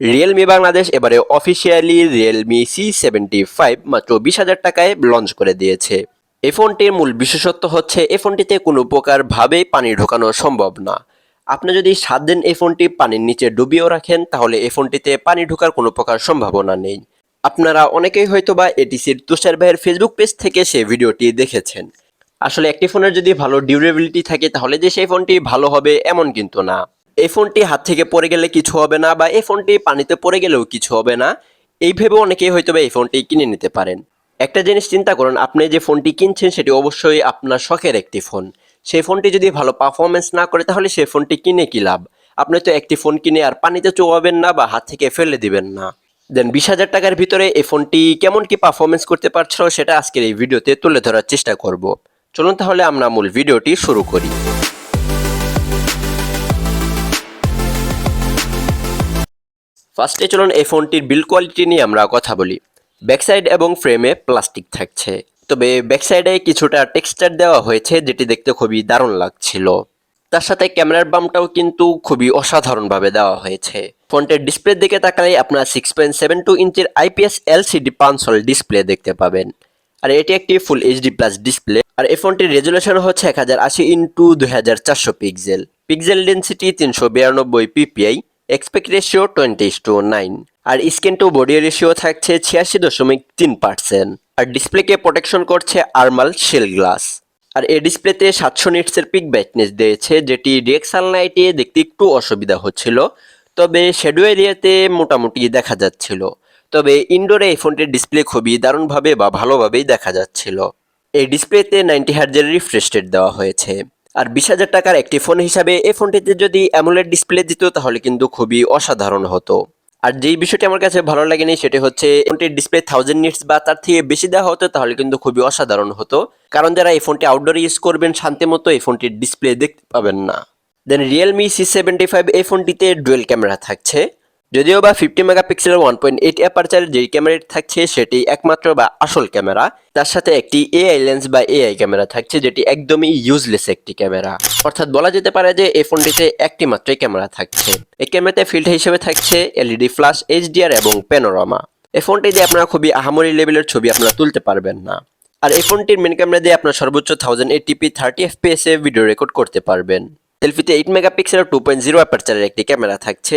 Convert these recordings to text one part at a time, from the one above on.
Realme Bangladesh এবারে officially Realme C seventy five মাত্র বিশ হাজার টাকায় লঞ্চ করে দিয়েছে। এই ফোনটির মূল বিশেষত্ব হচ্ছে, এই ফোনটিতে কোনো প্রকার ভাবেই পানি ঢোকানো সম্ভব না। আপনি যদি সাত দিন এই ফোনটি পানির নিচে ডুবিয়েও রাখেন, তাহলে এই ফোনটিতে পানি ঢোকার কোনো প্রকার সম্ভাবনা নেই। আপনারা অনেকেই হয়তোবা এটিসির তুষার ভাইয়ের ফেসবুক পেজ থেকে সেই ভিডিওটি দেখেছেন। আসলে একটি ফোনের যদি ভালো ডিউরেবিলিটি থাকে, তাহলে যে সেই ফোনটি ভালো হবে এমন কিন্তু না। এই ফোনটি হাত থেকে পড়ে গেলে কিছু হবে না বা এই ফোনটি পানিতে পড়ে গেলেও কিছু হবে না। এই ভেবে অনেকেই হয়তো এই ফোনটি কিনে নিতে পারেন। একটা জিনিস চিন্তা করুন, আপনি যে ফোনটি কিনছেন সেটি অবশ্যই আপনার শখের একটি ফোন। সেই ফোনটি যদি ভালো পারফরমেন্স না করে, তাহলে সেই ফোনটি কিনে কি লাভ? আপনি তো একটি ফোন কিনে আর পানিতে চোয়াবেন না বা হাত থেকে ফেলে দিবেন না। দেন বিশ হাজার টাকার ভিতরে এই ফোনটি কেমন কি পারফরমেন্স করতে পারছিল সেটা আজকের এই ভিডিওতে তুলে ধরার চেষ্টা করব। চলুন তাহলে আমরা মূল ভিডিওটি শুরু করি। ফার্স্টে চলুন এই ফোনটির বিল কোয়ালিটি নিয়ে আমরা কথা বলি। ব্যাকসাইড এবং ফ্রেমে প্লাস্টিক থাকছে। তবে ব্যাকসাইডে কিছুটা টেক্সচার দেওয়া হয়েছে, যেটি দেখতে খুবই দারুণ লাগছিল। তার সাথে ক্যামেরার বামটাও কিন্তু খুবই অসাধারণভাবে দেওয়া হয়েছে। ফোনটির ডিসপ্লের দিকে তাকালে আপনারা সিক্স পয়েন্ট সেভেন টু ইঞ্চের আইপিএস এলসিডি পাঁচশোল ডিসপ্লে দেখতে পাবেন। আর এটি একটি ফুল এইচডি প্লাস ডিসপ্লে আর এই ফোনটির রেজুলেশন হচ্ছে এক হাজার আশি ইন্টু দুই হাজার চারশো পিক্সেল পিক্সেল ডেন্সিটি তিনশো বিরানব্বই PPI aspect ratio twenty to nine R screen to body ratio থাকছে ছিয়াশি দশমিক তিন পার্সেন্ট আর ডিসপ্লেকে প্রোটেকশন করছে আর্মাল শেল গ্লাস আর এই ডিসপ্লেতে সাতশো নিটসের পিক ব্রাইটনেস দিয়েছে, যেটি ডিএক্সাল লাইটে দেখতে একটু অসুবিধা হচ্ছিল। তবে শ্যাডো এরিয়াতে মোটামুটি দেখা যাচ্ছিল। তবে ইনডোরে এই ফোনটির ডিসপ্লে খুবই দারুণভাবে বা ভালোভাবেই দেখা যাচ্ছিল। এই ডিসপ্লেতে নাইনটি হার্জের রিফ্রেশ রেট দেওয়া হয়েছে। আর বিশ হাজার টাকার একটি ফোন হিসাবে এই ফোনটিতে যদি অ্যামোলেড ডিসপ্লে দিত, তাহলে কিন্তু খুবই অসাধারণ হতো। আর যেই বিষয়টি আমার কাছে ভালো লাগেনি, সেটি হচ্ছে ফোনটির ডিসপ্লে থাউজেন্ড নিটস বা তার থেকে বেশি দেওয়া হতো, তাহলে কিন্তু খুবই অসাধারণ হতো। কারণ যারা এই ফোনটি আউটডোর ইউজ করবেন, শান্তি মতো এই ফোনটির ডিসপ্লে দেখতে পাবেন না। Then Realme C seventy five এই ফোনটিতে ডুয়েল ক্যামেরা থাকছে। যদিও বা ফিফটি মেগাপিক্সেলের ওয়ান পয়েন্ট এইট অ্যাপারচারের যেই ক্যামেরাটি থাকছে, সেটি একমাত্র বা আসল ক্যামেরা। তার সাথে একটি এআই লেন্স বা এআই ক্যামেরা থাকছে, যেটি একদমই ইউজলেস একটি ক্যামেরা। অর্থাৎ বলা যেতে পারে যে এই ফোনটিতে একটি মাত্রই ক্যামেরা থাকছে। এই ক্যামেরাতে ফিল্টার হিসেবে থাকছে এলইডি ফ্ল্যাশ এইচডিআর এবং প্যানোরামা এই ফোনটি দিয়ে আপনারা খুবই আহামরি লেভেলের ছবি আপনারা তুলতে পারবেন না। আর এই ফোনটির মেন ক্যামেরা দিয়ে আপনার সর্বোচ্চ thousand eighty p thirty FPS এ ভিডিও রেকর্ড করতে পারবেন। সেলফিতে এইট মেগাপিক্সেলের টু পয়েন্ট জিরো অ্যাপারচারের একটি ক্যামেরা থাকছে।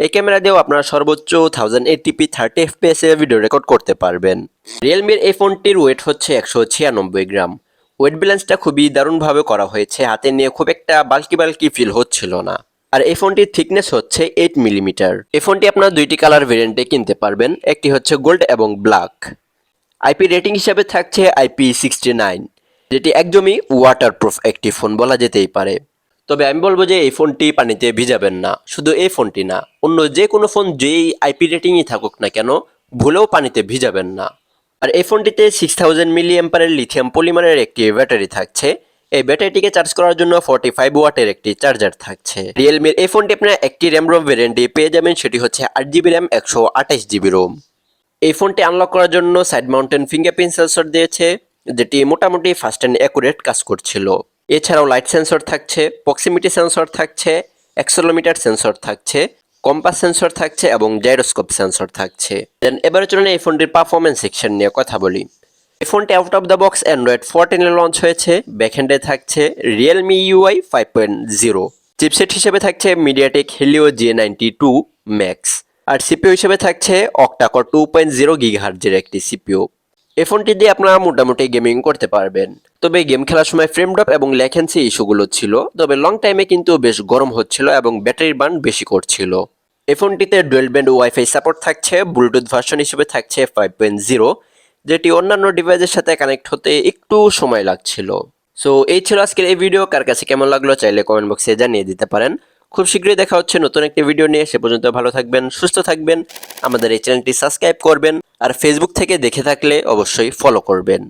এই ক্যামেরা দিয়েও আপনারা সর্বোচ্চ thousand eighty p thirty FPS এ ভিডিও রেকর্ড করতে পারবেন। রিয়েলমির এই ফোনটির ওয়েট হচ্ছে একশো ছিয়ানব্বই গ্রাম। ওয়েট ব্যালেন্সটা খুবই দারুণভাবে করা হয়েছে, হাতে নিয়ে খুব একটা বাল্কি বাল্কি ফিল হচ্ছিল না। আর এই ফোনটির থিকনেস হচ্ছে এইট মিলিমিটার এই ফোনটি আপনারা দুইটি কালার ভেরিয়েন্টে কিনতে পারবেন, একটি হচ্ছে গোল্ড এবং ব্ল্যাক আইপি রেটিং হিসাবে থাকছে আইপি সিক্সটি নাইন যেটি একদমই ওয়াটারপ্রুফ একটি ফোন বলা যেতেই পারে। তবে আমি বলব যে এই ফোনটি পানিতে ভিজাবেন না, শুধু এই ফোনটি না, অন্য যে কোনো ফোন যেই আইপি রেটিংই থাকুক না কেন, ভুলেও পানিতে ভিজাবেন না। আর এই ফোনটিতে সিক্স থাউজেন্ড মিলি এম্পারের লিথিয়াম পলিমারের একটি ব্যাটারি থাকছে। এই ব্যাটারিটিকে চার্জ করার জন্য ফর্টি ফাইভ ওয়াটের একটি চার্জার থাকছে। রিয়েলমির এই ফোনটি আপনার একটি র্যাম রোম ভ্যারিয়েন্টে পেয়ে যাবেন, সেটি হচ্ছে আট জিবি র্যাম একশো আঠাশ জিবি রোম এই ফোনটি আনলক করার জন্য সাইড মাউন্টেন ফিঙ্গারপ্রিন্ট সেন্সর দিয়েছে, যেটি মোটামুটি ফাস্ট অ্যান্ড অ্যাকুরেট কাজ করছিল। এছাড়াও লাইট সেন্সর থাকছে প্রক্সিমিটি সেন্সর থাকছে অ্যাক্সেলোমিটার সেন্সর থাকছে কম্পাস সেন্সর থাকছে এবং জাইরোস্কোপ সেন্সর থাকছে। দেন এবারে চলুন এই ফোনটির পারফরমেন্স সেকশন নিয়ে কথা বলি। এই ফোনটি out of the box Android ফোরটিনে launch হয়েছে ব্যাকহ্যান্ডে থাকছে Realme UI five point zero chipset হিসেবে থাকছে MediaTek Helio G ninety two Max আর সিপিও হিসেবে থাকছে অক্টাকর টু পয়েন্ট জিরো গিগাহার্জের একটি সিপিও এই ফোনটি দিয়ে আপনারা মোটামুটি গেমিং করতে পারবেন। তবে গেম খেলার সময় ফ্রেম ড্রপ এবং ল্যাকেন্সি ইস্যুগুলো ছিল, তবে লং টাইমে কিন্তু বেশ গরম হচ্ছিল এবং ব্যাটারির বান বেশি করছিল। এই ফোনটিতে ডুয়েল ব্যান্ড ওয়াইফাই সাপোর্ট থাকছে ব্লুটুথ ভার্সন হিসেবে থাকছে ফাইভ পয়েন্ট জিরো যেটি অন্যান্য ডিভাইসের সাথে কানেক্ট হতে একটু সময় লাগছিল। সো এই ছিল আজকের এই ভিডিও কার কাছে কেমন লাগল চাইলে কমেন্ট বক্সে জানিয়ে দিতে পারেন। খুব শীঘ্রই দেখা হচ্ছে নতুন একটি ভিডিও নিয়ে। সে পর্যন্ত ভালো থাকবেন, সুস্থ থাকবেন। আমাদের এই চ্যানেলটি সাবস্ক্রাইব করবেন আর ফেসবুক থেকে দেখে থাকলে অবশ্যই ফলো করবেন।